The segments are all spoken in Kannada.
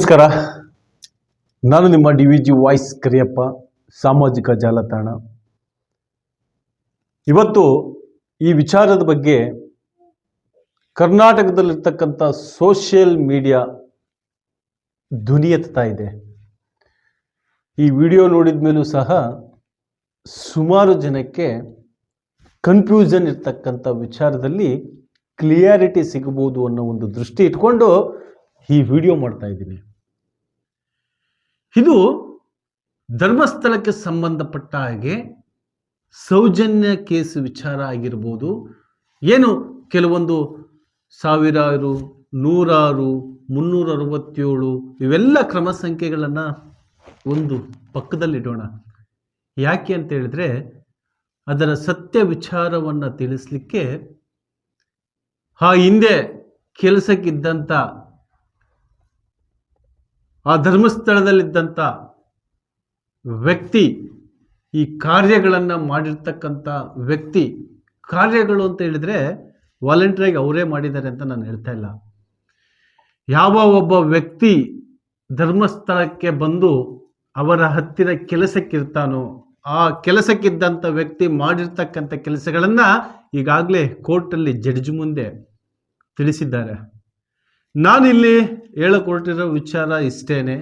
ನಮಸ್ಕಾರ. ನಾನು ನಿಮ್ಮ D V G voice Kariyappa, ಸಾಮಾಜಿಕ ಜಾಲತಾಣ. ಇವತ್ತು ಈ ವಿಚಾರದ ಬಗ್ಗೆ ಕರ್ನಾಟಕದಲ್ಲಿರ್ತಕ್ಕಂಥ ಸೋಷಿಯಲ್ ಮೀಡಿಯಾ ಧ್ವನಿ ಎತ್ತಾ ಇದೆ. ಈ ವಿಡಿಯೋ ನೋಡಿದ ಮೇಲೂ ಸಹ ಸುಮಾರು ಜನಕ್ಕೆ ಕನ್ಫ್ಯೂಷನ್ ಇರ್ತಕ್ಕಂಥ ವಿಚಾರದಲ್ಲಿ ಕ್ಲಿಯಾರಿಟಿ ಸಿಗಬಹುದು ಅನ್ನೋ ಒಂದು ದೃಷ್ಟಿ ಇಟ್ಕೊಂಡು ಈ ವಿಡಿಯೋ ಮಾಡ್ತಾ ಇದ್ದೀನಿ. ಇದು ಧರ್ಮಸ್ಥಳಕ್ಕೆ ಸಂಬಂಧಪಟ್ಟ ಹಾಗೆ ಸೌಜನ್ಯ ಕೇಸ್ ವಿಚಾರ ಆಗಿರ್ಬೋದು. ಏನು? ಕೆಲವೊಂದು ಸಾವಿರಾರು, ನೂರಾರು ಮುನ್ನೂರ ಅರವತ್ತೇಳು ಇವೆಲ್ಲ ಕ್ರಮ ಸಂಖ್ಯೆಗಳನ್ನು ಒಂದು ಪಕ್ಕದಲ್ಲಿಡೋಣ. ಯಾಕೆ ಅಂತ ಹೇಳಿದ್ರೆ ಅದರ ಸತ್ಯ ವಿಚಾರವನ್ನು ತಿಳಿಸ್ಲಿಕ್ಕೆ ಆ ಹಿಂದೆ ಕೆಲಸಕ್ಕಿದ್ದಂಥ ಆ ಧರ್ಮಸ್ಥಳದಲ್ಲಿದ್ದಂಥ ವ್ಯಕ್ತಿ ಈ ಕಾರ್ಯಗಳನ್ನು ಮಾಡಿರ್ತಕ್ಕಂಥ ವ್ಯಕ್ತಿ ಕಾರ್ಯಗಳು ಅಂತ ಹೇಳಿದ್ರೆ ವಾಲಂಟ್ರಿಯಾಗಿ ಅವರೇ ಮಾಡಿದ್ದಾರೆ ಅಂತ ನಾನು ಹೇಳ್ತಾ ಇಲ್ಲ. ಯಾವ ಒಬ್ಬ ವ್ಯಕ್ತಿ ಧರ್ಮಸ್ಥಳಕ್ಕೆ ಬಂದು ಅವರ ಹತ್ತಿರ ಕೆಲಸಕ್ಕಿರ್ತಾನೋ, ಆ ಕೆಲಸಕ್ಕಿದ್ದಂಥ ವ್ಯಕ್ತಿ ಮಾಡಿರ್ತಕ್ಕಂಥ ಕೆಲಸಗಳನ್ನು ಈಗಾಗಲೇ ಕೋರ್ಟಲ್ಲಿ ಜಡ್ಜ್ ಮುಂದೆ ತಿಳಿಸಿದ್ದಾರೆ. ನಾನಿಲ್ಲಿ ಹೇಳಕೊಟ್ಟಿರೋ ವಿಚಾರ ಇಷ್ಟೇನೆ.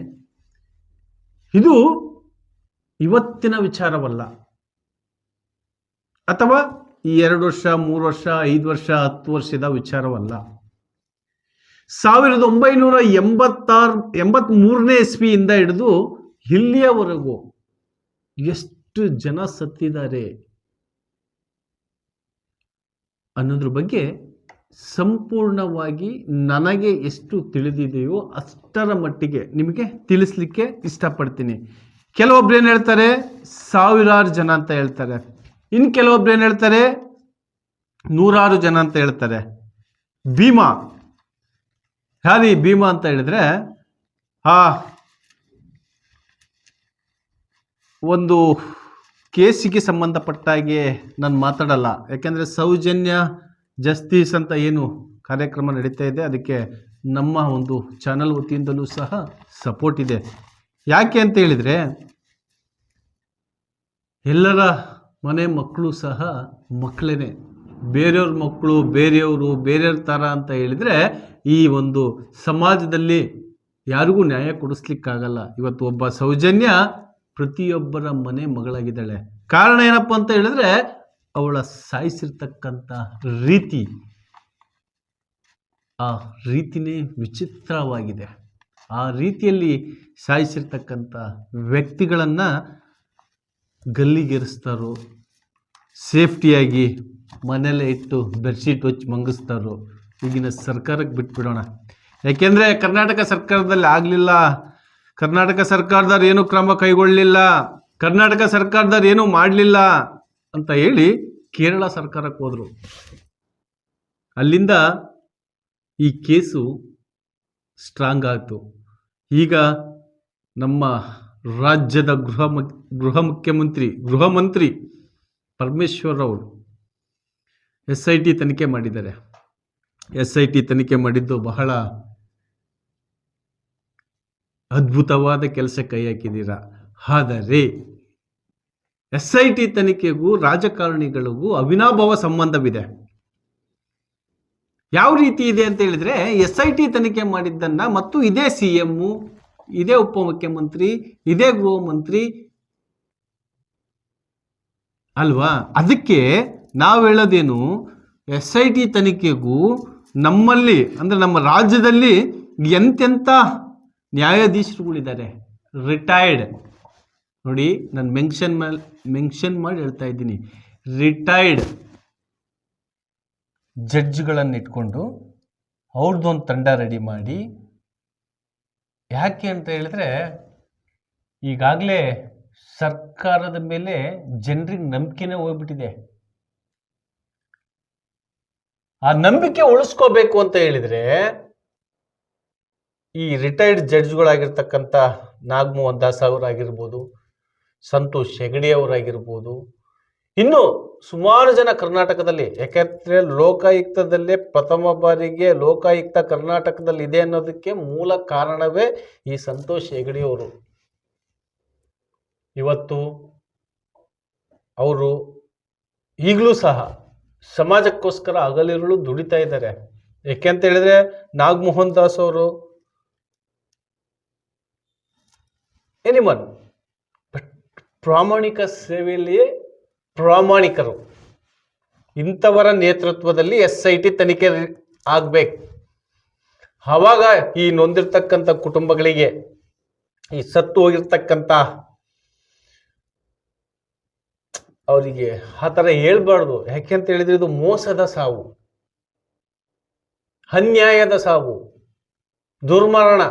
ಇದು ಇವತ್ತಿನ ವಿಚಾರವಲ್ಲ. ಅಥವಾ ಈ ಎರಡು ವರ್ಷ, ಮೂರು ವರ್ಷ, ಐದು ವರ್ಷ, ಹತ್ತು ವರ್ಷದ ವಿಚಾರವಲ್ಲ. ಸಾವಿರದ ಒಂಬೈನೂರ ಎಂಬತ್ತಾರು ಎಂಬತ್ತ್ ಮೂರನೇ ಇಸ್ವಿಯಿಂದ ಹಿಡಿದು ಇಲ್ಲಿಯವರೆಗೂ ಎಷ್ಟು ಜನ ಸತ್ತಿದ್ದಾರೆ ಅನ್ನೋದ್ರ ಬಗ್ಗೆ ಸಂಪೂರ್ಣವಾಗಿ ನನಗೆ ಎಷ್ಟು ತಿಳಿದಿದೆಯೋ ಅಷ್ಟರ ಮಟ್ಟಿಗೆ ನಿಮಗೆ ತಿಳಿಸ್ಲಿಕ್ಕೆ ಇಷ್ಟಪಡ್ತೀನಿ. ಕೆಲವೊಬ್ರು ಏನು ಹೇಳ್ತಾರೆ? ಸಾವಿರಾರು ಜನ ಅಂತ ಹೇಳ್ತಾರೆ. ಇನ್ನು ಕೆಲವೊಬ್ರು ಏನು ಹೇಳ್ತಾರೆ? ನೂರಾರು ಜನ ಅಂತ ಹೇಳ್ತಾರೆ. ಭೀಮಾ. ಯಾರಿ ಭೀಮಾ ಅಂತ ಹೇಳಿದ್ರೆ, ಆ, ಒಂದು ಕೇಸಿಗೆ ಸಂಬಂಧಪಟ್ಟ ಹಾಗೆ ನಾನು ಮಾತಾಡಲ್ಲ. ಯಾಕೆಂದರೆ ಸೌಜನ್ಯ ಜಸ್ಟಿಸ್ ಅಂತ ಏನು ಕಾರ್ಯಕ್ರಮ ನಡೀತಾ ಇದೆ, ಅದಕ್ಕೆ ನಮ್ಮ ಒಂದು ಚಾನಲ್ ವತಿಯಿಂದಲೂ ಸಹ ಸಪೋರ್ಟ್ ಇದೆ. ಯಾಕೆ ಅಂತ ಹೇಳಿದರೆ, ಎಲ್ಲರ ಮನೆ ಮಕ್ಕಳು ಸಹ ಮಕ್ಕಳೇ ಬೇರೆಯವ್ರ ಮಕ್ಕಳು, ಬೇರೆಯವರು, ಬೇರೆಯವ್ರ ಥರ ಅಂತ ಹೇಳಿದರೆ, ಈ ಒಂದು ಸಮಾಜದಲ್ಲಿ ಯಾರಿಗೂ ನ್ಯಾಯ ಕೊಡಿಸ್ಲಿಕ್ಕಾಗಲ್ಲ. ಇವತ್ತು ಒಬ್ಬ ಸೌಜನ್ಯ ಪ್ರತಿಯೊಬ್ಬರ ಮನೆ ಮಗಳಾಗಿದ್ದಾಳೆ. ಕಾರಣ ಏನಪ್ಪ ಅಂತ ಹೇಳಿದ್ರೆ ಅವಳ ಸಾಯಿಸಿರ್ತಕ್ಕಂಥ ರೀತಿ ಆ ರೀತಿನೇ ವಿಚಿತ್ರವಾಗಿದೆ. ಆ ರೀತಿಯಲ್ಲಿ ಸಾಯಿಸಿರ್ತಕ್ಕಂಥ ವ್ಯಕ್ತಿಗಳನ್ನು ಗಲ್ಲಿಗೇರಿಸ್ತಾರೋ, ಸೇಫ್ಟಿಯಾಗಿ ಮನೆಯಲ್ಲೇ ಇಟ್ಟು ಬೆಡ್ಶೀಟ್ ಹೊಚ್ಚಿ ಮಂಗಿಸ್ತಾರೋ, ಈಗಿನ ಸರ್ಕಾರಕ್ಕೆ ಬಿಟ್ಬಿಡೋಣ. ಯಾಕೆಂದರೆ ಕರ್ನಾಟಕ ಸರ್ಕಾರದಲ್ಲಿ ಆಗಲಿಲ್ಲ. ಕರ್ನಾಟಕ ಸರ್ಕಾರದವ್ರು ಏನು ಕ್ರಮ ಕೈಗೊಳ್ಳಲಿಲ್ಲ. ಕರ್ನಾಟಕ ಸರ್ಕಾರದವ್ರು ಏನೂ ಮಾಡಲಿಲ್ಲ ಅಂತ ಹೇಳಿ ಕೇರಳ ಸರ್ಕಾರಕ್ಕೆ ಹೋದರು. ಅಲ್ಲಿಂದ ಈ ಕೇಸು ಸ್ಟ್ರಾಂಗ್ ಆಯಿತು. ಈಗ ನಮ್ಮ ರಾಜ್ಯದ ಗೃಹ ಗೃಹ ಮುಖ್ಯಮಂತ್ರಿ, ಗೃಹ ಮಂತ್ರಿ ಪರಮೇಶ್ವರ್ ಅವರು ಎಸ್ ಐ ಟಿ ತನಿಖೆ ಮಾಡಿದ್ದಾರೆ. ಎಸ್ ಐ ಟಿ ತನಿಖೆ ಮಾಡಿದ್ದು ಬಹಳ ಅದ್ಭುತವಾದ ಕೆಲಸ ಕೈ ಹಾಕಿದ್ದೀರಾ? ಆದರೆ ಎಸ್ ಐ ಟಿ ತನಿಖೆಗೂ ರಾಜಕಾರಣಿಗಳಿಗೂ ಅವಿನಾಭಾವ ಸಂಬಂಧವಿದೆ. ಯಾವ ರೀತಿ ಇದೆ ಅಂತ ಹೇಳಿದ್ರೆ ಎಸ್ ಐ ಟಿ ತನಿಖೆ ಮಾಡಿದ್ದನ್ನ ಮತ್ತು ಇದೇ ಸಿ ಎಮ್ಮು ಇದೇ ಉಪಮುಖ್ಯಮಂತ್ರಿ, ಇದೇ ಗೃಹ ಮಂತ್ರಿ ಅಲ್ವಾ? ಅದಕ್ಕೆ ನಾವು ಹೇಳೋದೇನು, ಎಸ್ ಐ ಟಿ ತನಿಖೆಗೂ ನಮ್ಮಲ್ಲಿ, ಅಂದರೆ ನಮ್ಮ ರಾಜ್ಯದಲ್ಲಿ ಎಂತೆಂಥ ನ್ಯಾಯಾಧೀಶರುಗಳಿದ್ದಾರೆ? ರಿಟೈರ್ಡ್. ನೋಡಿ, ನಾನು ಮೆನ್ಷನ್ ಮೇಲೆ ಮೆನ್ಷನ್ ಮಾಡಿ ಹೇಳ್ತಾ ಇದ್ದೀನಿ. ರಿಟೈರ್ಡ್ ಜಡ್ಜ್ಗಳನ್ನು ಇಟ್ಕೊಂಡು ಅವ್ರದ್ದೊಂದು ತಂಡ ರೆಡಿ ಮಾಡಿ, ಯಾಕೆ ಅಂತ ಹೇಳಿದ್ರೆ, ಈಗಾಗಲೇ ಸರ್ಕಾರದ ಮೇಲೆ ಜನರಿಗೆ ನಂಬಿಕೆನೇ ಹೋಗ್ಬಿಟ್ಟಿದೆ. ಆ ನಂಬಿಕೆ ಉಳಿಸ್ಕೋಬೇಕು ಅಂತ ಹೇಳಿದ್ರೆ, ಈ ರಿಟೈರ್ಡ್ ಜಡ್ಜ್ಗಳಾಗಿರ್ತಕ್ಕಂಥ ನಾಗಮೋಹನ್ ದಾಸ್ ಅವರಾಗಿರ್ಬೋದು ಸಂತೋಷ್ ಹೆಗಡೆ ಅವರಾಗಿರ್ಬೋದು ಇನ್ನು ಸುಮಾರು ಜನ ಕರ್ನಾಟಕದಲ್ಲಿ, ಯಾಕೆಂದರೆ ಲೋಕಾಯುಕ್ತದಲ್ಲೇ ಪ್ರಥಮ ಬಾರಿಗೆ ಲೋಕಾಯುಕ್ತ ಕರ್ನಾಟಕದಲ್ಲಿ ಇದೆ ಅನ್ನೋದಕ್ಕೆ ಮೂಲ ಕಾರಣವೇ ಈ ಸಂತೋಷ್ ಹೆಗಡೆಯವರು ಇವತ್ತು ಅವರು ಈಗಲೂ ಸಹ ಸಮಾಜಕ್ಕೋಸ್ಕರ ಹಗಲಿರುಳು ದುಡಿತಾ ಇದ್ದಾರೆ. ಯಾಕೆ ಅಂತ ಹೇಳಿದ್ರೆ ನಾಗಮೋಹನ್ ದಾಸ್ ಅವರು ಎನಿಮನ್ ಪ್ರಾಮಾಣಿಕ ಸೇವೆಯಲ್ಲಿಯೇ ಪ್ರಾಮಾಣಿಕರು. ಇಂಥವರ ನೇತೃತ್ವದಲ್ಲಿ ಎಸ್ ಐ ಟಿ ತನಿಖೆ ಆಗ್ಬೇಕು. ಆವಾಗ ಈ ನೊಂದಿರ್ತಕ್ಕಂಥ ಕುಟುಂಬಗಳಿಗೆ ಈ ಸತ್ತು ಹೋಗಿರ್ತಕ್ಕಂಥ ಅವರಿಗೆ ಆ ಥರ ಹೇಳ್ಬಾರ್ದು. ಯಾಕೆ ಅಂತ ಹೇಳಿದ್ರೆ ಇದು ಮೋಸದ ಸಾವು. ಅನ್ಯಾಯದ ಸಾವು. ದುರ್ಮರಣ.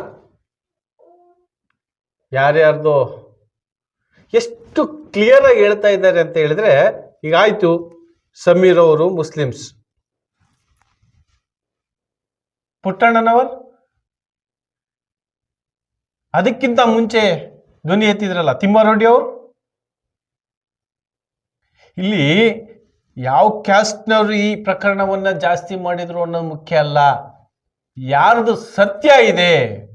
ಯಾರ್ಯಾರ್ದೋ ಎಷ್ಟು ಕ್ಲಿಯರ್ ಆಗಿ ಹೇಳ್ತಾ ಇದ್ದಾರೆ ಅಂತ ಹೇಳಿದ್ರೆ, ಈಗ ಆಯ್ತು. ಸಮೀರ್ ಅವರು ಮುಸ್ಲಿಮ್ಸ್. ಪುಟ್ಟಣ್ಣನವರ್? ಅದಕ್ಕಿಂತ ಮುಂಚೆ ಧ್ವನಿ ಎತ್ತಿದ್ರಲ್ಲ, ತಿಮ್ಮಾರೆಡ್ಡಿ ಅವರು? ಇಲ್ಲಿ ಯಾವ ಕ್ಯಾಸ್ಟ್ನವರು ಈ ಪ್ರಕರಣವನ್ನ ಜಾಸ್ತಿ ಮಾಡಿದ್ರು ಅನ್ನೋದು ಮುಖ್ಯ ಅಲ್ಲ. ಯಾರದು ಸತ್ಯ ಇದೆ?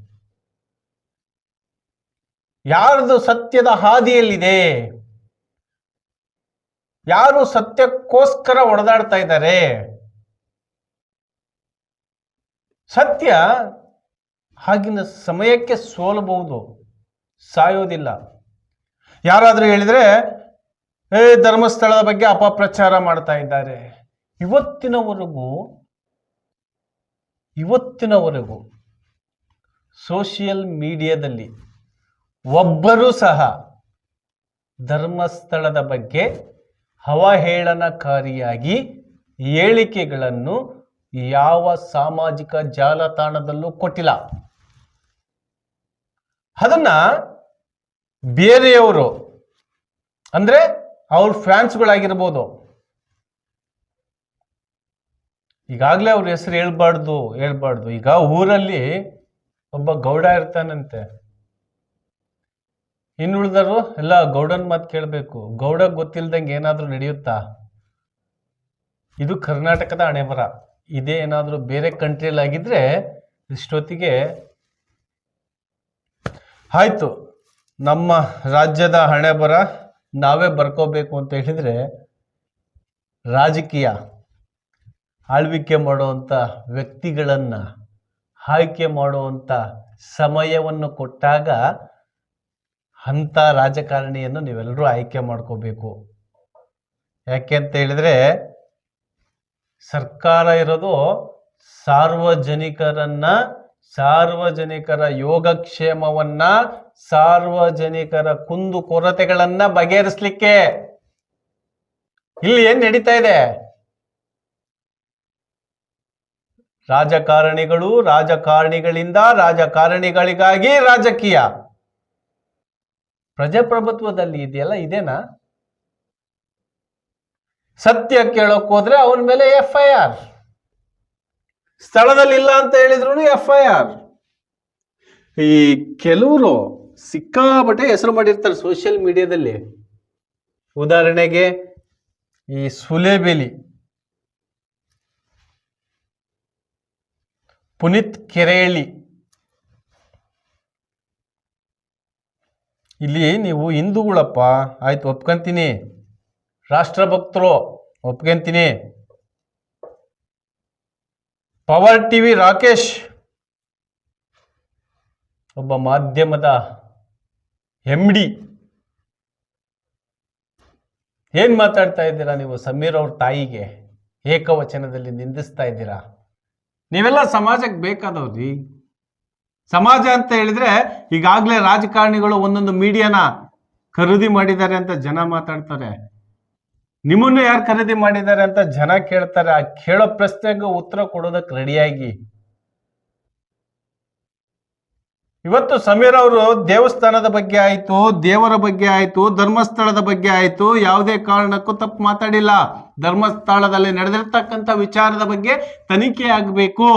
ಯಾರ್ದು ಸತ್ಯದ ಹಾದಿಯಲ್ಲಿದೆ? ಯಾರು ಸತ್ಯಕ್ಕೋಸ್ಕರ ಒಡೆದಾಡ್ತಾ ಇದ್ದಾರೆ? ಸತ್ಯ ಆಗಿನ ಸಮಯಕ್ಕೆ ಸೋಲಬಹುದು, ಸಾಯೋದಿಲ್ಲ. ಯಾರಾದರೂ ಹೇಳಿದ್ರೆ, ಏ, ಧರ್ಮಸ್ಥಳದ ಬಗ್ಗೆ ಅಪಪ್ರಚಾರ ಮಾಡ್ತಾ ಇದ್ದಾರೆ. ಇವತ್ತಿನವರೆಗೂ ಇವತ್ತಿನವರೆಗೂ ಸೋಷಿಯಲ್ ಮೀಡಿಯಾದಲ್ಲಿ ಒಬ್ಬರೂ ಸಹ ಧರ್ಮಸ್ಥಳದ ಬಗ್ಗೆ ಅವಹೇಳನಕಾರಿಯಾಗಿ ಹೇಳಿಕೆಗಳನ್ನು ಯಾವ ಸಾಮಾಜಿಕ ಜಾಲತಾಣದಲ್ಲೂ ಕೊಟ್ಟಿಲ್ಲ. ಅದನ್ನ ಬೇರೆಯವರು, ಅಂದ್ರೆ ಅವ್ರ ಫ್ಯಾನ್ಸ್ಗಳಾಗಿರ್ಬೋದು, ಈಗಾಗಲೇ ಅವ್ರ ಹೆಸರು ಹೇಳ್ಬಾರ್ದು ಹೇಳ್ಬಾರ್ದು. ಈಗ ಊರಲ್ಲಿ ಒಬ್ಬ ಗೌಡ ಇರ್ತಾನಂತೆ. ಇನ್ನುಳಿದರು ಎಲ್ಲ ಗೌಡನ್ ಮಾತು ಕೇಳಬೇಕು. ಗೌಡ ಗೊತ್ತಿಲ್ದಂಗೆ ಏನಾದರೂ ನಡೆಯುತ್ತಾ? ಇದು ಕರ್ನಾಟಕದ ಹಣೆಬರ. ಇದೇ ಏನಾದರೂ ಬೇರೆ ಕಂಟ್ರಿಯಲ್ಲಿ ಆಗಿದ್ರೆ ಇಷ್ಟೊತ್ತಿಗೆ ಆಯ್ತು. ನಮ್ಮ ರಾಜ್ಯದ ಹಣೆಬರ ನಾವೇ ಬರ್ಕೋಬೇಕು ಅಂತ ಹೇಳಿದ್ರೆ ರಾಜಕೀಯ, ಆಳ್ವಿಕೆ ಮಾಡುವಂಥ ವ್ಯಕ್ತಿಗಳನ್ನು ಆಯ್ಕೆ ಮಾಡುವಂಥ ಸಮಯವನ್ನು ಕೊಟ್ಟಾಗ ಅಂಥ ರಾಜಕಾರಣಿಯನ್ನು ನೀವೆಲ್ಲರೂ ಆಯ್ಕೆ ಮಾಡ್ಕೋಬೇಕು. ಯಾಕೆ ಅಂತ ಹೇಳಿದ್ರೆ, ಸರ್ಕಾರ ಇರೋದು ಸಾರ್ವಜನಿಕರನ್ನ, ಸಾರ್ವಜನಿಕರ ಯೋಗಕ್ಷೇಮವನ್ನ, ಸಾರ್ವಜನಿಕರ ಕುಂದು ಕೊರತೆಗಳನ್ನ ಬಗೆಹರಿಸ್ಲಿಕ್ಕೆ. ಇಲ್ಲಿ ಏನ್ ನಡೀತಾ ಇದೆ? ರಾಜಕಾರಣಿಗಳು ರಾಜಕಾರಣಿಗಳಿಂದ ರಾಜಕಾರಣಿಗಳಿಗಾಗಿ ರಾಜಕೀಯ. ಪ್ರಜಾಪ್ರಭುತ್ವದಲ್ಲಿ ಇದೆಯಲ್ಲ, ಇದೇನಾ? ಸತ್ಯ ಕೇಳೋಕ್ ಹೋದ್ರೆ ಅವನ ಮೇಲೆ ಎಫ್ ಐ ಆರ್ ಸ್ಥಳದಲ್ಲಿ ಇಲ್ಲ ಅಂತ ಹೇಳಿದ್ರು ಎಫ್ ಐ ಆರ್ ಈ ಕೆಲವರು ಸಿಕ್ಕಾಪಟ್ಟೆ ಹೆಸರು ಮಾಡಿರ್ತಾರೆ ಸೋಷಿಯಲ್ ಮೀಡಿಯಾದಲ್ಲಿ ಉದಾಹರಣೆಗೆ ಈ ಸುಲೇಬೇಲಿ ಪುನೀತ್ ಕೆರೇಳಿ. ಇಲ್ಲಿ ನೀವು ಹಿಂದೂಗಳಪ್ಪ, ಆಯ್ತು ಒಪ್ಕೊಂತೀನಿ. ರಾಷ್ಟ್ರಭಕ್ತರು, ಒಪ್ಕೊಂತೀನಿ. Power T V Rakesh. ಒಬ್ಬ ಮಾಧ್ಯಮದ ಎಂ ಡಿ ಏನು ಮಾತಾಡ್ತಾ ಇದ್ದೀರಾ ನೀವು ಸಮೀರ್ ಅವ್ರ ತಾಯಿಗೆ? ಏಕವಚನದಲ್ಲಿ ನಿಂದಿಸ್ತಾ ಇದ್ದೀರಾ? ನೀವೆಲ್ಲ ಸಮಾಜಕ್ಕೆ ಬೇಕಾದವ್ರಿ. ಸಮಾಜ ಅಂತ ಹೇಳಿದ್ರೆ ಈಗಾಗಲೇ ರಾಜಕಾರಣಿಗಳು ಒಂದೊಂದು ಮೀಡಿಯಾನ ಖರೀದಿ ಮಾಡಿದ್ದಾರೆ ಅಂತ ಜನ ಮಾತಾಡ್ತಾರೆ. ನಿಮ್ಮನ್ನು ಯಾರು ಖರೀದಿ ಮಾಡಿದ್ದಾರೆ ಅಂತ ಜನ ಕೇಳ್ತಾರೆ. ಆ ಕೇಳೋ ಪ್ರಶ್ನೆಗೆ ಉತ್ತರ ಕೊಡೋದಕ್ಕೆ ರೆಡಿಯಾಗಿ. ಇವತ್ತು ಸಮೀರ್ ಅವರು ದೇವಸ್ಥಾನದ ಬಗ್ಗೆ ಆಯಿತು, ದೇವರ ಬಗ್ಗೆ ಆಯಿತು, ಧರ್ಮಸ್ಥಳದ ಬಗ್ಗೆ ಆಯಿತು, ಯಾವುದೇ ಕಾರಣಕ್ಕೂ ತಪ್ಪು ಮಾತಾಡಿಲ್ಲ. ಧರ್ಮಸ್ಥಳದಲ್ಲಿ ನಡೆದಿರ್ತಕ್ಕಂಥ ವಿಚಾರದ ಬಗ್ಗೆ ತನಿಖೆ ಆಗಬೇಕು.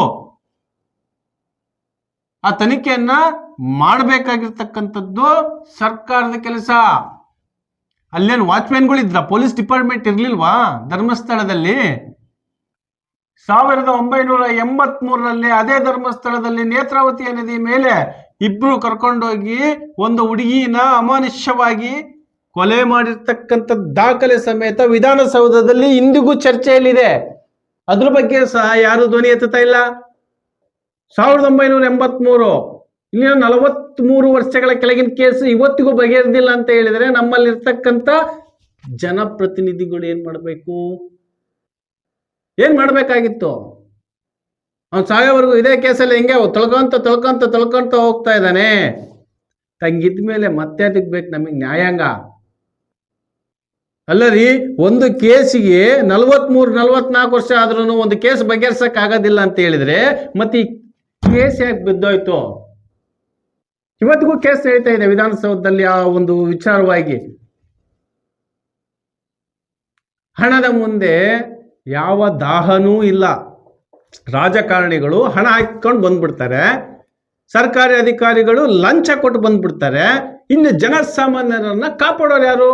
ಆ ತನಿಖೆಯನ್ನ ಮಾಡಬೇಕಾಗಿರ್ತಕ್ಕಂಥದ್ದು ಸರ್ಕಾರದ ಕೆಲಸ. ಅಲ್ಲೇನು ವಾಚ್ಮ್ಯಾನ್ಗಳಿದ್ರ ಪೊಲೀಸ್ ಡಿಪಾರ್ಟ್ಮೆಂಟ್ ಇರ್ಲಿಲ್ವಾ ಧರ್ಮಸ್ಥಳದಲ್ಲಿ? ಸಾವಿರದ ಒಂಬೈನೂರ ಎಂಬತ್ ಮೂರರಲ್ಲಿ ಅದೇ ಧರ್ಮಸ್ಥಳದಲ್ಲಿ ನೇತ್ರಾವತಿಯ ನದಿ ಮೇಲೆ ಇಬ್ರು ಕರ್ಕೊಂಡೋಗಿ ಒಂದು ಹುಡುಗಿನ ಅಮಾನುಷ್ಯವಾಗಿ ಕೊಲೆ ಮಾಡಿರ್ತಕ್ಕಂಥ ದಾಖಲೆ ಸಮೇತ ವಿಧಾನಸೌಧದಲ್ಲಿ ಇಂದಿಗೂ ಚರ್ಚೆಯಲ್ಲಿದೆ. ಅದ್ರ ಬಗ್ಗೆ ಸಹ ಯಾರು ಧ್ವನಿ ಎತ್ತುತ್ತಾ ಇಲ್ಲ. ಸಾವಿರದ ಒಂಬೈನೂರ ಎಂಬತ್ಮೂರು. ಇಲ್ಲಿನ ನಲವತ್ಮೂರು ವರ್ಷಗಳ ಕೆಳಗಿನ ಕೇಸ್ ಇವತ್ತಿಗೂ ಬಗೆಹರಿದಿಲ್ಲ ಅಂತ ಹೇಳಿದ್ರೆ ನಮ್ಮಲ್ಲಿರ್ತಕ್ಕಂಥ ಜನಪ್ರತಿನಿಧಿಗಳು ಏನು ಮಾಡಬೇಕು? ಏನು ಮಾಡಬೇಕಾಗಿತ್ತು? ಅವ್ನು ಸಾಯೋವರೆಗೂ ಇದೇ ಕೇಸಲ್ಲಿ ಹೆಂಗೆ ತೊಳ್ಕೊಂತ ತೊಳ್ಕೊಂತ ತೊಳ್ಕೊಂತ ಹೋಗ್ತಾ ಇದ್ದಾನೆ. ತಂಗಿದ ಮೇಲೆ ಮತ್ತೆ ಅದಕ್ಕೆ ಬೇಕು ನಮಗೆ ನ್ಯಾಯಾಂಗ. ಅಲ್ಲ ರೀ ಒಂದು ಕೇಸಿಗೆ ನಲವತ್ಮೂರು ನಲವತ್ನಾಲ್ಕು ವರ್ಷ ಆದ್ರೂ ಒಂದು ಕೇಸ್ ಬಗೆಹರ್ಸಕ್ ಆಗೋದಿಲ್ಲ ಅಂತ ಹೇಳಿದ್ರೆ ಮತ್ತೆ ಈ ಕೇಸ್ ಯಾಕೆ ಬಿದ್ದೋಯ್ತು? ಇವತ್ತಿಗೂ ಕೇಸ್ ನಡೀತಾ ಇದೆ ವಿಧಾನಸೌಧದಲ್ಲಿ ಆ ಒಂದು ವಿಚಾರವಾಗಿ. ಹಣದ ಮುಂದೆ ಯಾವ ದಾಹನೂ ಇಲ್ಲ. ರಾಜಕಾರಣಿಗಳು ಹಣ ಹಾಕಿಕೊಂಡು ಬಂದ್ಬಿಡ್ತಾರೆ. ಸರ್ಕಾರಿ ಅಧಿಕಾರಿಗಳು ಲಂಚ ಕೊಟ್ಟು ಬಂದ್ಬಿಡ್ತಾರೆ. ಇನ್ನು ಜನಸಾಮಾನ್ಯರನ್ನ ಕಾಪಾಡೋರು ಯಾರು?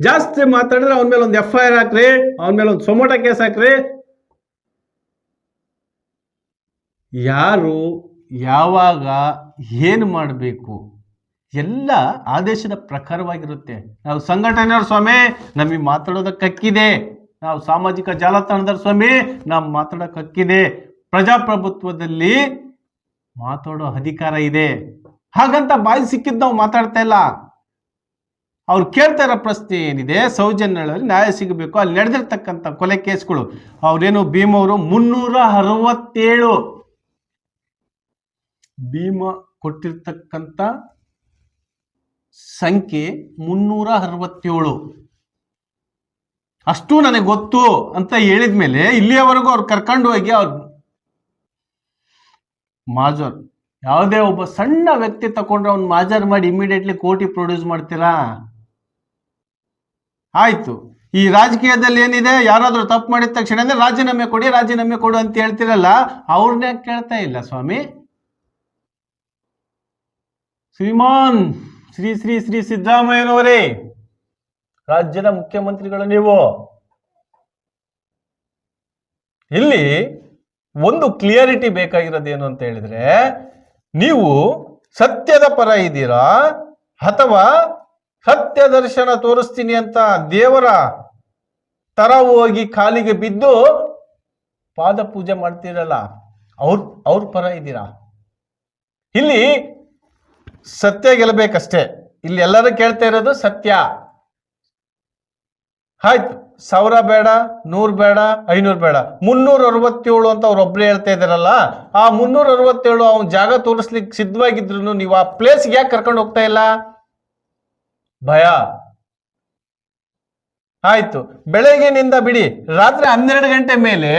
ಜಾಸ್ತಿ ಮಾತಾಡಿದ್ರೆ ಅವನ ಮೇಲೆ ಒಂದು ಎಫ್ ಐ ಆರ್ ಹಾಕ್ರಿ, ಅವನ ಮೇಲೆ ಒಂದು ಸೊಮೋಟ ಕೇಸ್ ಹಾಕ್ರಿ ಯಾರು ಯಾವಾಗ ಏನು ಮಾಡಬೇಕು? ಎಲ್ಲ ಆದೇಶದ ಪ್ರಕಾರವಾಗಿರುತ್ತೆ. ನಾವು ಸಂಘಟನೆಯವ್ರ ಸ್ವಾಮಿ, ನಮಗೆ ಮಾತಾಡೋದಕ್ಕೆ ಹಕ್ಕಿದೆ. ನಾವು ಸಾಮಾಜಿಕ ಜಾಲತಾಣದ ಸ್ವಾಮಿ, ನಾವು ಮಾತಾಡೋಕೆ ಹಕ್ಕಿದೆ. ಪ್ರಜಾಪ್ರಭುತ್ವದಲ್ಲಿ ಮಾತಾಡೋ ಅಧಿಕಾರ ಇದೆ. ಹಾಗಂತ ಬಾಯಿ ಸಿಕ್ಕಿದ್ದು ನಾವು ಮಾತಾಡ್ತಾ ಇಲ್ಲ. ಅವ್ರು ಕೇಳ್ತಾ ಇರೋ ಪ್ರಶ್ನೆ ಏನಿದೆ? ಸೌಜನ್ಯಗಳಲ್ಲಿ ನ್ಯಾಯ ಸಿಗಬೇಕು. ಅಲ್ಲಿ ನಡೆದಿರ್ತಕ್ಕಂಥ ಕೊಲೆ ಕೇಸ್ಗಳು. ಅವ್ರೇನು ಭೀಮವರು ಮುನ್ನೂರ ಅರವತ್ತೇಳು ಭೀಮ ಕೊಟ್ಟಿರ್ತಕ್ಕಂಥ ಸಂಖ್ಯೆ ಮುನ್ನೂರ ಅರವತ್ತೇಳು. ಅಷ್ಟು ನನಗೆ ಗೊತ್ತು ಅಂತ ಹೇಳಿದ ಮೇಲೆ ಇಲ್ಲಿಯವರೆಗೂ ಅವ್ರು ಕರ್ಕೊಂಡು ಹೋಗಿ ಅವ್ರು ಮಾಜರ್, ಯಾವುದೇ ಒಬ್ಬ ಸಣ್ಣ ವ್ಯಕ್ತಿ ತಗೊಂಡ್ರೆ ಅವ್ನು ಮಾಜರ್ ಮಾಡಿ ಇಮಿಡಿಯೇಟ್ಲಿ ಕೋಟಿ ಪ್ರೊಡ್ಯೂಸ್ ಮಾಡ್ತೀರಾ? ಆಯ್ತು. ಈ ರಾಜಕೀಯದಲ್ಲಿ ಏನಿದೆ? ಯಾರಾದರೂ ತಪ್ಪು ಮಾಡಿದ ತಕ್ಷಣ ಅಂದ್ರೆ ರಾಜೀನಾಮೆ ಕೊಡಿ, ರಾಜೀನಾಮೆ ಕೊಡು ಅಂತ ಹೇಳ್ತಿರಲ್ಲ, ಅವ್ರನ್ನೇ ಕೇಳ್ತಾ ಇಲ್ಲ ಸ್ವಾಮಿ. ಶ್ರೀಮಾನ್ ಶ್ರೀ ಶ್ರೀ ಶ್ರೀ ಸಿದ್ದರಾಮಯ್ಯನವರೇ, ರಾಜ್ಯದ ಮುಖ್ಯಮಂತ್ರಿಗಳು ನೀವು. ಇಲ್ಲಿ ಒಂದು ಕ್ಲಿಯರಿಟಿ ಬೇಕಾಗಿರೋದೇನು ಅಂತ ಹೇಳಿದ್ರೆ, ನೀವು ಸತ್ಯದ ಪರ ಇದ್ದೀರಾ ಅಥವಾ ಸತ್ಯ ದರ್ಶನ ತೋರಿಸ್ತೀನಿ ಅಂತ ದೇವರ ತರ ಹೋಗಿ ಕಾಲಿಗೆ ಬಿದ್ದು ಪಾದ ಪೂಜೆ ಮಾಡ್ತೀರಲ್ಲ, ಅವ್ರ ಅವ್ರ ಪರ ಇದ್ದೀರಾ? ಇಲ್ಲಿ ಸತ್ಯ ಗೆಲ್ಲಬೇಕಷ್ಟೇ. ಇಲ್ಲಿ ಎಲ್ಲರೂ ಕೇಳ್ತಾ ಇರೋದು ಸತ್ಯ. ಆಯ್ತು. ಸಾವಿರ ಬೇಡ, ನೂರ್ ಬೇಡ, ಐನೂರು ಬೇಡ. ಮುನ್ನೂರ ಅರವತ್ತೇಳು ಅಂತ ಅವ್ರು ಒಬ್ಬರೇ ಹೇಳ್ತಾ ಇದ್ದಾರಲ್ಲ, ಆ ಮುನ್ನೂರ ಅರವತ್ತೇಳು ಅವ್ನ ಜಾಗ ತೋರಿಸ್ಲಿಕ್ಕೆ ಸಿದ್ಧವಾಗಿದ್ರು ನೀವು ಆ ಪ್ಲೇಸ್ಗೆ ಯಾಕೆ ಕರ್ಕೊಂಡು ಹೋಗ್ತಾ ಇಲ್ಲ? ಭಯ. ಆಯ್ತು. ಬೆಳಗ್ಗೆನಿಂದ ಬಿಡಿ. ರಾತ್ರಿ ಹನ್ನೆರಡು ಗಂಟೆ ಮೇಲೆ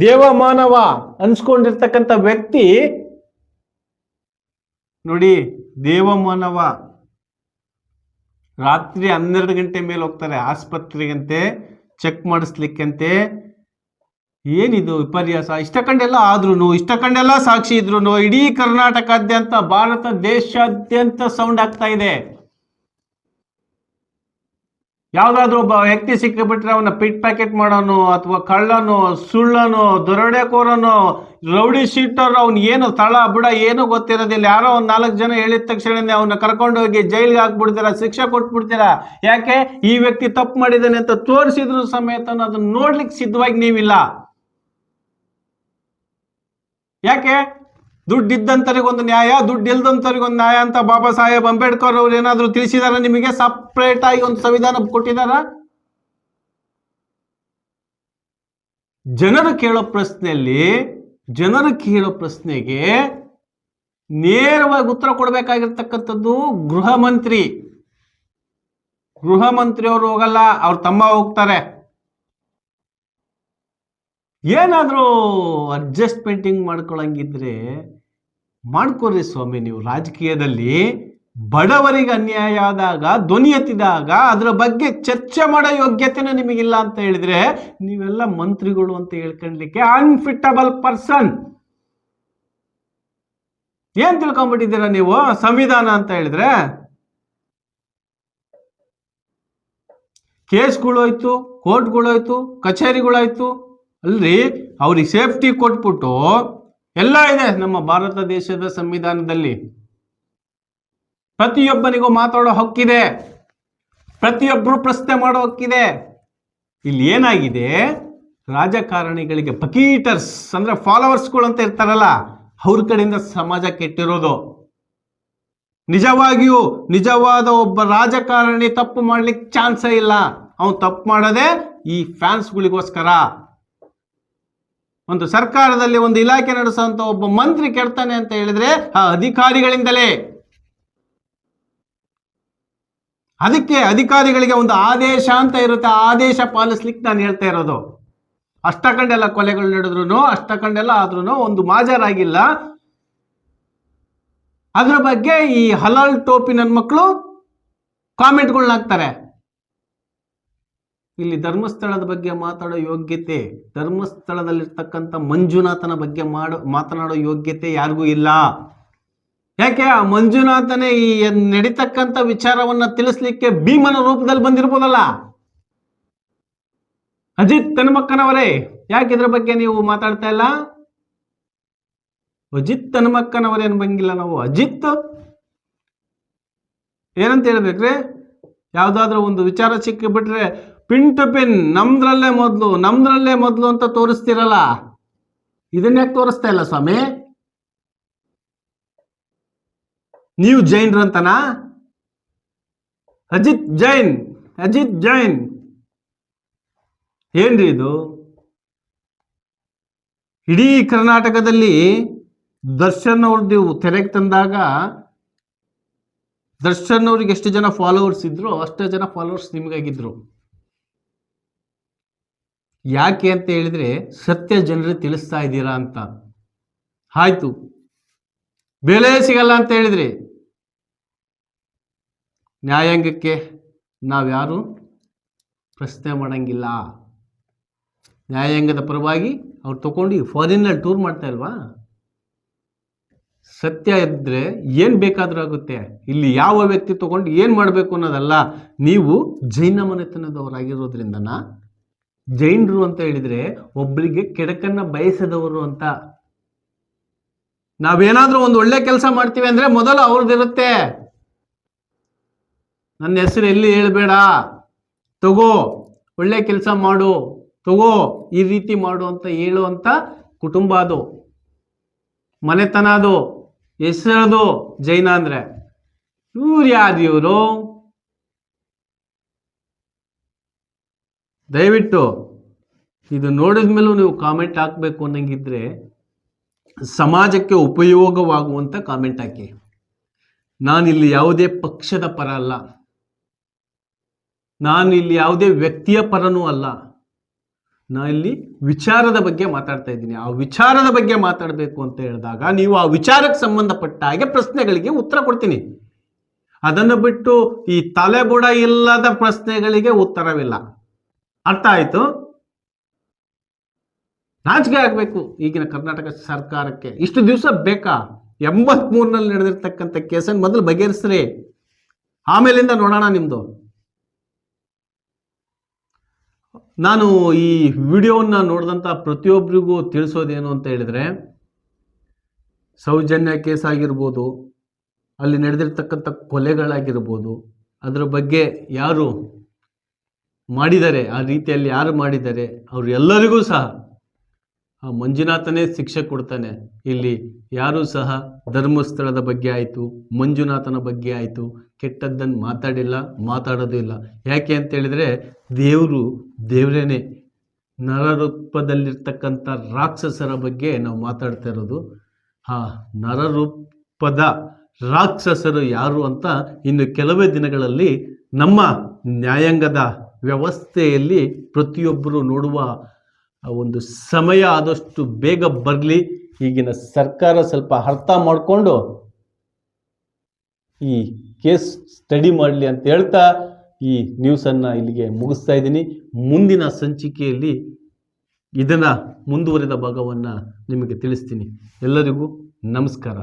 ದೇವ ಮಾನವ ಅನ್ಸ್ಕೊಂಡಿರ್ತಕ್ಕಂಥ ವ್ಯಕ್ತಿ ನೋಡಿ, ದೇವಮಾನವ ರಾತ್ರಿ ಹನ್ನೆರಡು ಗಂಟೆ ಮೇಲೆ ಹೋಗ್ತಾರೆ ಆಸ್ಪತ್ರೆಗಂತೆ ಚೆಕ್ ಮಾಡಿಸ್ಲಿಕ್ಕಂತೆ. ಏನಿದು ವಿಪರ್ಯಾಸ? ಇಷ್ಟಕಂಡೆಲ್ಲ ಆದ್ರೂ ಇಷ್ಟಕಂಡೆಲ್ಲ ಸಾಕ್ಷಿ ಇದ್ರು ಇಡೀ ಕರ್ನಾಟಕಾದ್ಯಂತ, ಭಾರತ ದೇಶಾದ್ಯಂತ ಸೌಂಡ್ ಆಗ್ತಾ ಇದೆ. ಯಾವ್ದಾದ್ರು ಒಬ್ಬ ವ್ಯಕ್ತಿ ಸಿಕ್ಕಿಬಿಟ್ರೆ ಅವನ ಪಿಟ್ ಪ್ಯಾಕೆಟ್ ಮಾಡೋನು ಅಥವಾ ಕಳ್ಳನು, ಸುಳ್ಳನು, ದೊರಡೆಕೋರನು, ರೌಡಿ ಶೀಟರ್, ಅವ್ನು ಏನು ತಳ, ಬುಡ ಏನು ಗೊತ್ತಿರೋದಿಲ್ಲ. ಯಾರೋ ಒಂದು ನಾಲ್ಕು ಜನ ಹೇಳಿದ ತಕ್ಷಣನೇ ಅವನ್ನ ಕರ್ಕೊಂಡು ಹೋಗಿ ಜೈಲ್ಗೆ ಹಾಕ್ಬಿಡ್ತೀರಾ, ಶಿಕ್ಷೆ ಕೊಟ್ಬಿಡ್ತೀರಾ? ಯಾಕೆ? ಈ ವ್ಯಕ್ತಿ ತಪ್ಪು ಮಾಡಿದ್ದಾನೆ ಅಂತ ತೋರಿಸಿದ್ರು ಸಮೇತ ಅದನ್ನ ನೋಡ್ಲಿಕ್ಕೆ ಸಿದ್ಧವಾಗಿ ನೀವಿಲ್ಲ. ಯಾಕೆ? ದುಡ್ಡು ಇದ್ದಂಥವ್ರಿಗೊಂದು ನ್ಯಾಯ ದುಡ್ಡು ಇಲ್ದಂಥವ್ರಿಗೊಂದು ನ್ಯಾಯ ಅಂತ ಬಾಬಾ ಸಾಹೇಬ್ ಅಂಬೇಡ್ಕರ್ ಅವ್ರು ಏನಾದರೂ ತಿಳಿಸಿದಾರ ನಿಮಗೆ? ಸಪ್ರೇಟ್ ಆಗಿ ಒಂದು ಸಂವಿಧಾನ ಕೊಟ್ಟಿದಾರ? ಜನರು ಕೇಳೋ ಪ್ರಶ್ನೆಯಲ್ಲಿ, ಜನರು ಕೇಳೋ ಪ್ರಶ್ನೆಗೆ ನೇರವಾಗಿ ಉತ್ತರ ಕೊಡಬೇಕಾಗಿರ್ತಕ್ಕಂಥದ್ದು ಗೃಹ ಮಂತ್ರಿ. ಗೃಹ ಮಂತ್ರಿ ಅವರು ಹೋಗಲ್ಲ, ಅವ್ರ ತಮ್ಮ ಹೋಗ್ತಾರೆ. ಏನಾದರೂ ಅಡ್ಜಸ್ಟ್ಮೆಂಟಿಂಗ್ ಮಾಡ್ಕೊಳಂಗಿದ್ರೆ ಮಾಡ್ಕೊರಿ ಸ್ವಾಮಿ, ನೀವು ರಾಜಕೀಯದಲ್ಲಿ ಬಡವರಿಗೆ ಅನ್ಯಾಯ ಆದಾಗ, ಧ್ವನಿ ಎತ್ತಿದಾಗ, ಅದರ ಬಗ್ಗೆ ಚರ್ಚೆ ಮಾಡೋ ಯೋಗ್ಯತೆನೂ ನಿಮಗಿಲ್ಲ ಅಂತ ಹೇಳಿದ್ರೆ ನೀವೆಲ್ಲ ಮಂತ್ರಿಗಳು ಅಂತ ಹೇಳ್ಕೊಳ್ಲಿಕ್ಕೆ ಅನ್ಫಿಟಬಲ್ ಪರ್ಸನ್ ಏನ್ ತಿಳ್ಕೊಂಡ್ಬಿಟ್ಟಿದ್ದೀರಾ ನೀವು? ಸಂವಿಧಾನ ಅಂತ ಹೇಳಿದ್ರೆ? ಕೇಸ್ಗಳೋಯ್ತು, ಕೋರ್ಟ್ಗಳೋಯ್ತು, ಕಚೇರಿಗಳಾಯ್ತು ಅಲ್ರಿ ಅವ್ರಿಗೆ ಸೇಫ್ಟಿ ಕೊಟ್ಬಿಟ್ಟು ಎಲ್ಲ ಇದೆ ನಮ್ಮ ಭಾರತ ದೇಶದ ಸಂವಿಧಾನದಲ್ಲಿ. ಪ್ರತಿಯೊಬ್ಬನಿಗೂ ಮಾತಾಡೋ ಹಕ್ಕಿದೆ. ಪ್ರತಿಯೊಬ್ಬರು ಪ್ರಶ್ನೆ ಮಾಡೋ ಹಕ್ಕಿದೆ. ಇಲ್ಲಿ ಏನಾಗಿದೆ? ರಾಜಕಾರಣಿಗಳಿಗೆ ಪಕೀಟರ್ಸ್ ಅಂದ್ರೆ ಫಾಲೋವರ್ಸ್ಗಳು ಅಂತ ಇರ್ತಾರಲ್ಲ, ಅವ್ರ ಕಡೆಯಿಂದ ಸಮಾಜ ಕೆಟ್ಟಿರೋದು. ನಿಜವಾಗಿಯೂ ನಿಜವಾದ ಒಬ್ಬ ರಾಜಕಾರಣಿ ತಪ್ಪು ಮಾಡ್ಲಿಕ್ಕೆ ಚಾನ್ಸೇ ಇಲ್ಲ. ಅವನು ತಪ್ಪು ಮಾಡೋದೇ ಈ ಫ್ಯಾನ್ಸ್ಗಳಿಗೋಸ್ಕರ ಒಂದು ಸರ್ಕಾರದಲ್ಲಿ ಒಂದು ಇಲಾಖೆ ನಡೆಸುವಂತ ಒಬ್ಬ ಮಂತ್ರಿ ಕೆಡ್ತಾನೆ ಅಂತ ಹೇಳಿದ್ರೆ ಆ ಅಧಿಕಾರಿಗಳಿಂದಲೇ. ಅದಕ್ಕೆ ಅಧಿಕಾರಿಗಳಿಗೆ ಒಂದು ಆದೇಶ ಅಂತ ಇರುತ್ತೆ. ಆ ಆದೇಶ ಪಾಲಿಸ್ಲಿಕ್ಕೆ ನಾನು ಹೇಳ್ತಾ ಇರೋದು. ಅಷ್ಟಕಂಡೆಲ್ಲ ಕೊಲೆಗಳು ನಡೆದ್ರು ಅಷ್ಟಕಂಡೆಲ್ಲ ಆದ್ರೂ ಒಂದು ಮಾಜರಾಗಿಲ್ಲ. ಅದ್ರ ಬಗ್ಗೆ ಈ ಹಲಾಲ್ ಟೋಪಿ ನನ್ನ ಮಕ್ಕಳು ಕಾಮೆಂಟ್ಗಳನ್ನ ಹಾಕ್ತಾರೆ ಇಲ್ಲಿ ಧರ್ಮಸ್ಥಳದ ಬಗ್ಗೆ ಮಾತಾಡೋ ಯೋಗ್ಯತೆ, ಧರ್ಮಸ್ಥಳದಲ್ಲಿರ್ತಕ್ಕಂಥ ಮಂಜುನಾಥನ ಬಗ್ಗೆ ಮಾಡೋ, ಮಾತನಾಡೋ ಯೋಗ್ಯತೆ ಯಾರಿಗೂ ಇಲ್ಲ. ಯಾಕೆ? ಆ ಮಂಜುನಾಥನೇ ಈ ನಡೀತಕ್ಕಂಥ ವಿಚಾರವನ್ನ ತಿಳಿಸ್ಲಿಕ್ಕೆ ಭೀಮನ ರೂಪದಲ್ಲಿ ಬಂದಿರ್ಬೋದಲ್ಲ? ಅಜಿತ್ ತನ್ಮಕ್ಕನವರೇ, ಯಾಕೆ ಇದ್ರ ಬಗ್ಗೆ ನೀವು ಮಾತಾಡ್ತಾ ಇಲ್ಲ? ಅಜಿತ್ ತನ್ಮಕ್ಕನವರೇ ಬಂಗಿಲ್ಲ ನಾವು. ಅಜಿತ್? ಏನಂತ ಹೇಳ್ಬೇಕ್ರಿ, ಯಾವ್ದಾದ್ರು ಒಂದು ವಿಚಾರ ಸಿಕ್ಕಿಬಿಟ್ರೆ ಪಿನ್ ಟು ಪಿನ್, ನಮ್ದ್ರಲ್ಲೇ ಮೊದಲು ನಮ್ದ್ರಲ್ಲೇ ಮೊದಲು ಅಂತ ತೋರಿಸ್ತಿರಲ್ಲ? ಇದನ್ನ ಯಾಕೆ ತೋರಿಸ್ತಾ ಇಲ್ಲ ಸ್ವಾಮಿ? ನೀವು ಜೈನ್ರಂತನಾ ಅಜಿತ್ ಜೈನ್ ಅಜಿತ್ ಜೈನ್. ಏನ್ರಿ ಇದು? ಇಡೀ ಕರ್ನಾಟಕದಲ್ಲಿ ದರ್ಶನ್ ಅವ್ರದ್ದು ತೆರೆಗೆ ತಂದಾಗ ದರ್ಶನ್ ಅವ್ರಿಗೆ ಎಷ್ಟು ಜನ ಫಾಲೋವರ್ಸ್ ಇದ್ರು ಅಷ್ಟೇ ಜನ ಫಾಲೋವರ್ಸ್ ನಿಮಗಾಗಿದ್ರು. ಯಾಕೆ ಅಂತ ಹೇಳಿದ್ರೆ ಸತ್ಯ ಜನರಿಗೆ ತಿಳಿಸ್ತಾ ಇದ್ದೀರಾ ಅಂತ. ಆಯ್ತು. ಬೆಲೆ ಸಿಗಲ್ಲ ಅಂತ ಹೇಳಿದ್ರಿ? ನ್ಯಾಯಾಂಗಕ್ಕೆ ನಾವ್ಯಾರು ಪ್ರಶ್ನೆ ಮಾಡಂಗಿಲ್ಲ. ನ್ಯಾಯಾಂಗದ ಪರವಾಗಿ ಅವ್ರು ತಗೊಂಡು ಫಾರಿನ್ನಲ್ಲಿ ಟೂರ್ ಮಾಡ್ತಾ ಇಲ್ವಾ? ಸತ್ಯ ಇದ್ದರೆ ಏನು ಬೇಕಾದರೂ ಆಗುತ್ತೆ. ಇಲ್ಲಿ ಯಾವ ವ್ಯಕ್ತಿ ತಗೊಂಡು ಏನು ಮಾಡಬೇಕು ಅನ್ನೋದಲ್ಲ. ನೀವು ಜೈನ ಮನೆತನದವರಾಗಿರೋದ್ರಿಂದನ? ಜೈನರು ಅಂತ ಹೇಳಿದ್ರೆ ಒಬ್ಬರಿಗೆ ಕೆಡಕನ್ನ ಬಯಸದವರು ಅಂತ. ನಾವೇನಾದ್ರೂ ಒಂದು ಒಳ್ಳೆ ಕೆಲಸ ಮಾಡ್ತೀವಿ ಅಂದ್ರೆ ಮೊದಲು ಅವ್ರದ್ದಿರುತ್ತೆ ನನ್ನ ಹೆಸರು ಎಲ್ಲಿ ಹೇಳ್ಬೇಡ. ತಗೋ, ಒಳ್ಳೆ ಕೆಲಸ ಮಾಡು. ತಗೋ, ಈ ರೀತಿ ಮಾಡು ಅಂತ ಹೇಳುವಂತ ಕುಟುಂಬ ಅದು. ಮನೆತನ ಅದು. ಹೆಸರದು ಜೈನ ಅಂದ್ರೆ. ಇವ್ರು ಯಾರು ಇವರು? ದಯವಿಟ್ಟು ಇದು ನೋಡಿದ ಮೇಲೂ ನೀವು ಕಾಮೆಂಟ್ ಹಾಕಬೇಕು ಅನ್ನಂಗಿದ್ರೆ ಸಮಾಜಕ್ಕೆ ಉಪಯೋಗವಾಗುವಂಥ ಕಾಮೆಂಟ್ ಹಾಕಿ. ನಾನಿಲ್ಲಿ ಯಾವುದೇ ಪಕ್ಷದ ಪರ ಅಲ್ಲ. ನಾನು ಇಲ್ಲಿ ಯಾವುದೇ ವ್ಯಕ್ತಿಯ ಪರನೂ ಅಲ್ಲ. ನಾ ಇಲ್ಲಿ ವಿಚಾರದ ಬಗ್ಗೆ ಮಾತಾಡ್ತಾ ಇದ್ದೀನಿ. ಆ ವಿಚಾರದ ಬಗ್ಗೆ ಮಾತಾಡಬೇಕು ಅಂತ ಹೇಳಿದಾಗ ನೀವು ಆ ವಿಚಾರಕ್ಕೆ ಸಂಬಂಧಪಟ್ಟ ಹಾಗೆ ಪ್ರಶ್ನೆಗಳಿಗೆ ಉತ್ತರ ಕೊಡ್ತೀನಿ. ಅದನ್ನು ಬಿಟ್ಟು ಈ ತಲೆಬುಡ ಇಲ್ಲದ ಪ್ರಶ್ನೆಗಳಿಗೆ ಉತ್ತರವಿಲ್ಲ. ಅರ್ಥ ಆಯಿತು? ನಾಚಿಕೆ ಆಗಬೇಕು ಈಗಿನ ಕರ್ನಾಟಕ ಸರ್ಕಾರಕ್ಕೆ. ಇಷ್ಟು ದಿವಸ ಬೇಕಾ? ಎಂಬತ್ಮೂರನಲ್ಲಿ ನಡೆದಿರ್ತಕ್ಕಂಥ ಕೇಸನ್ನು ಮೊದಲು ಬಗೆಹರಿಸ್ರಿ. ಆಮೇಲಿಂದ ನೋಡೋಣ ನಿಮ್ಮದು ನಾನು ಈ ವಿಡಿಯೋವನ್ನು ನೋಡಿದಂಥ ಪ್ರತಿಯೊಬ್ಬರಿಗೂ ತಿಳಿಸೋದೇನು ಅಂತ ಹೇಳಿದರೆ, ಸೌಜನ್ಯ ಕೇಸ್ ಆಗಿರ್ಬೋದು, ಅಲ್ಲಿ ನಡೆದಿರ್ತಕ್ಕಂಥ ಕೊಲೆಗಳಾಗಿರ್ಬೋದು, ಅದರ ಬಗ್ಗೆ ಯಾರು ಮಾಡಿದ್ದಾರೆ ಆ ರೀತಿಯಲ್ಲಿ ಯಾರು ಮಾಡಿದ್ದಾರೆ ಅವ್ರು ಎಲ್ಲರಿಗೂ ಸಹ ಆ ಮಂಜುನಾಥನೇ ಶಿಕ್ಷೆ ಕೊಡ್ತಾನೆ. ಇಲ್ಲಿ ಯಾರೂ ಸಹ ಧರ್ಮಸ್ಥಳದ ಬಗ್ಗೆ ಆಯಿತು, ಮಂಜುನಾಥನ ಬಗ್ಗೆ ಆಯಿತು, ಕೆಟ್ಟದ್ದನ್ನು ಮಾತಾಡಿಲ್ಲ, ಮಾತಾಡೋದು ಇಲ್ಲ. ಯಾಕೆ ಅಂತೇಳಿದರೆ ದೇವರು ದೇವರೇನೆ, ನರರೂಪದಲ್ಲಿರ್ತಕ್ಕಂಥ ರಾಕ್ಷಸರ ಬಗ್ಗೆ ನಾವು ಮಾತಾಡ್ತಾ ಇರೋದು. ಆ ನರರೂಪದ ರಾಕ್ಷಸರು ಯಾರು ಅಂತ ಇನ್ನು ಕೆಲವೇ ದಿನಗಳಲ್ಲಿ ನಮ್ಮ ನ್ಯಾಯಾಂಗದ ವ್ಯವಸ್ಥೆಯಲ್ಲಿ ಪ್ರತಿಯೊಬ್ಬರು ನೋಡುವ ಒಂದು ಸಮಯ ಆದಷ್ಟು ಬೇಗ ಬರಲಿ. ಈಗಿನ ಸರ್ಕಾರ ಸ್ವಲ್ಪ ಅರ್ಥ ಮಾಡಿಕೊಂಡು ಈ ಕೇಸ್ ಸ್ಟಡಿ ಮಾಡಲಿ ಅಂತ ಹೇಳ್ತಾ ಈ ನ್ಯೂಸನ್ನು ಇಲ್ಲಿಗೆ ಮುಗಿಸ್ತಾ ಇದ್ದೀನಿ. ಮುಂದಿನ ಸಂಚಿಕೆಯಲ್ಲಿ ಇದನ್ನು ಮುಂದುವರಿದ ಭಾಗವನ್ನು ನಿಮಗೆ ತಿಳಿಸ್ತೀನಿ. ಎಲ್ಲರಿಗೂ ನಮಸ್ಕಾರ.